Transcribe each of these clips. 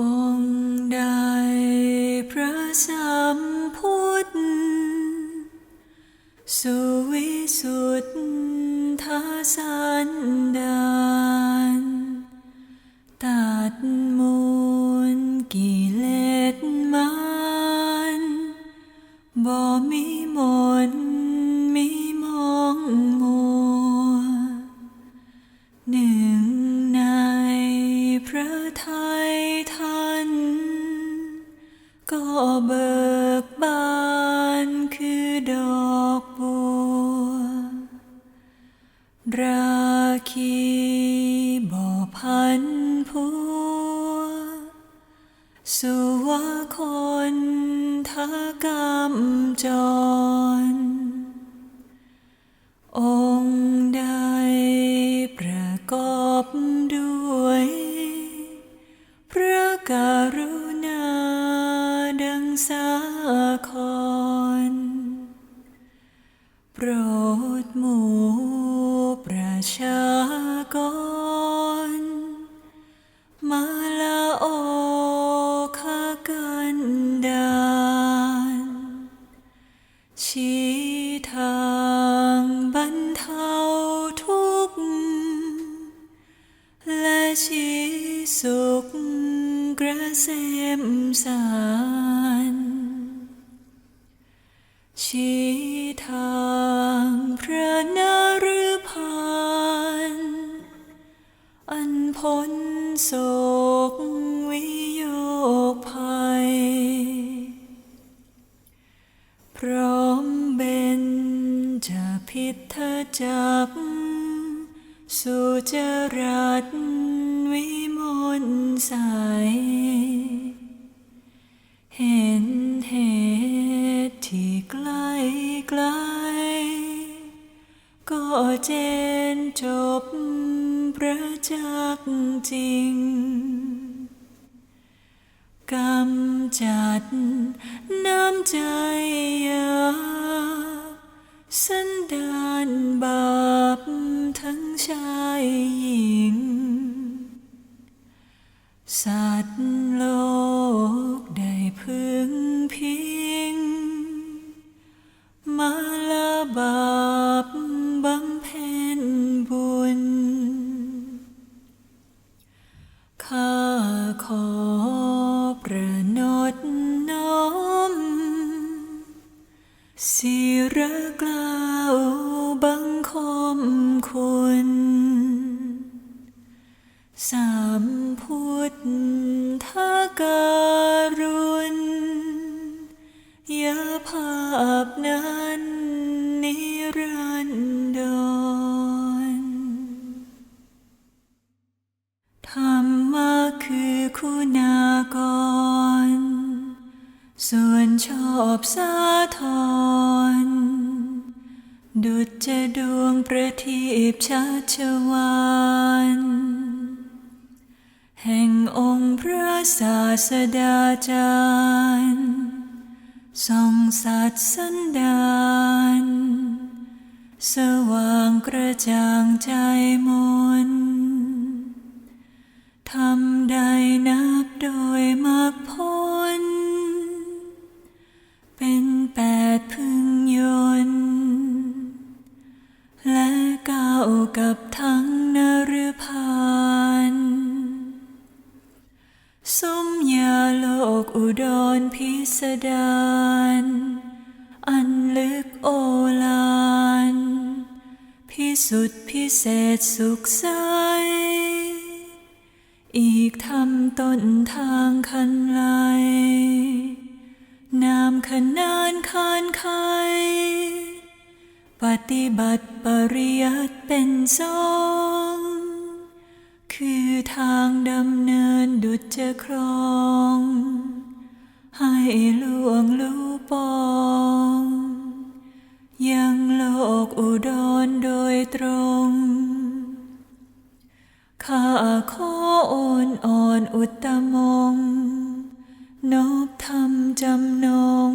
องค์ใดพระสัมพุทธสุวิสุทธาสัน ราคีบ่พันผัว สุวาคนทากรรมจร องค์ใดประกอบด้วย พระกรุณาดังสาครโปรดหมู่ ชากรมาลาโอคากันดานชี้ทางบรรเทาทุกข์และชี้สุขกระเสมสารชี้ทาง จะพิทจักรสุจรัตวิมลใส เห็นเหตุที่ไกลไกล ก็เจนจบประจักษ์จริงกำจัดน้ำใจยา สันดานบาปทั้งชายหญิง สัตว์โลก พนั้นนิรันดรธรรมะคือคุณากร ส่วนชอบสาธรดุจจะดวงประทีปชัชวานแห่งองค์พระศาสดาจารย์ ทรงสัตว์สันดานสว่างกระจ่างใจมนทำใดนับโดยมากพ้นเป็นแปดพื้น สมยาโลกอุดรพิสดารอันลึกโอฬารพิสุทธิพิเศษสุขใส อีกทำต้นทางคันไลนามขนานคานไขปฏิบัติปริยัติเป็นสอง จะครอง ให้ล่วงรู้ปอง ยังโลกอุดรโดยตรง ข้าขอโอนอ่อนอุตมง นบธรรมจำนง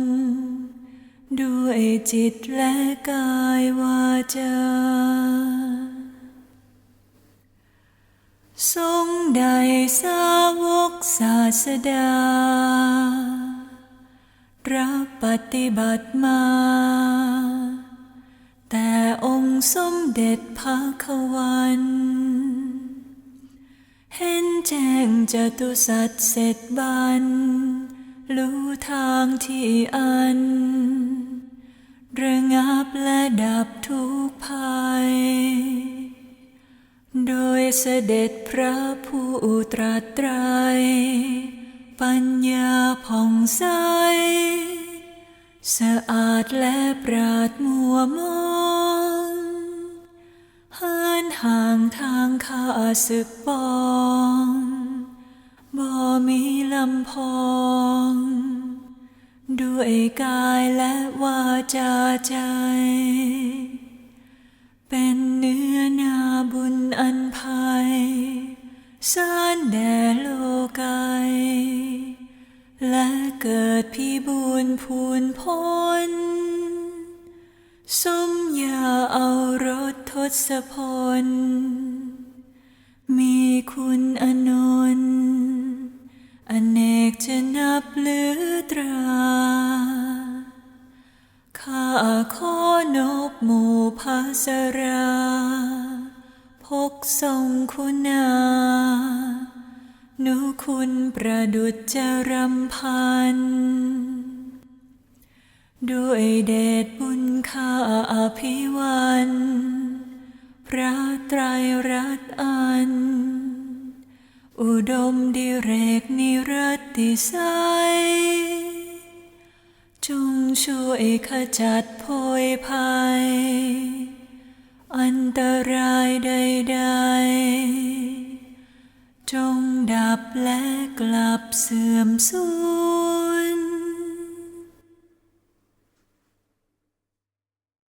ด้วยจิตและกายวาจาทรงได้สาวก ศาสดา รับปฏิบัติมา แต่องค์สมเด็จพระควันเห็นแจ้งจตุสัตว์เสร็จบันรู้ทางที่อัน เสด็จพระผู้ตรัสไตรปัญญาผ่องใส สะอาดและปราดมัวมองหานห่างทางข้าศึกปองบ่มีลำพอง ด้วยกายและวาจาใจ เป็นเนื้อนาบุญอันภัยสารแด่โลกายและเกิดพิบูรณ์พูนพ้น สมยาเอารถทศพล มีคุณอนนท์อเนกจะนับเลื คุณประดุจจรำพัน ด้วยเดชบุญข้าอภิวันพระไตรรัตน์อัน อุดมดิเรกนิรัติไสยจงช่วยขจัดโพยภัย อันตรายใด ๆ จงดับและกลับเสื่อมสูญ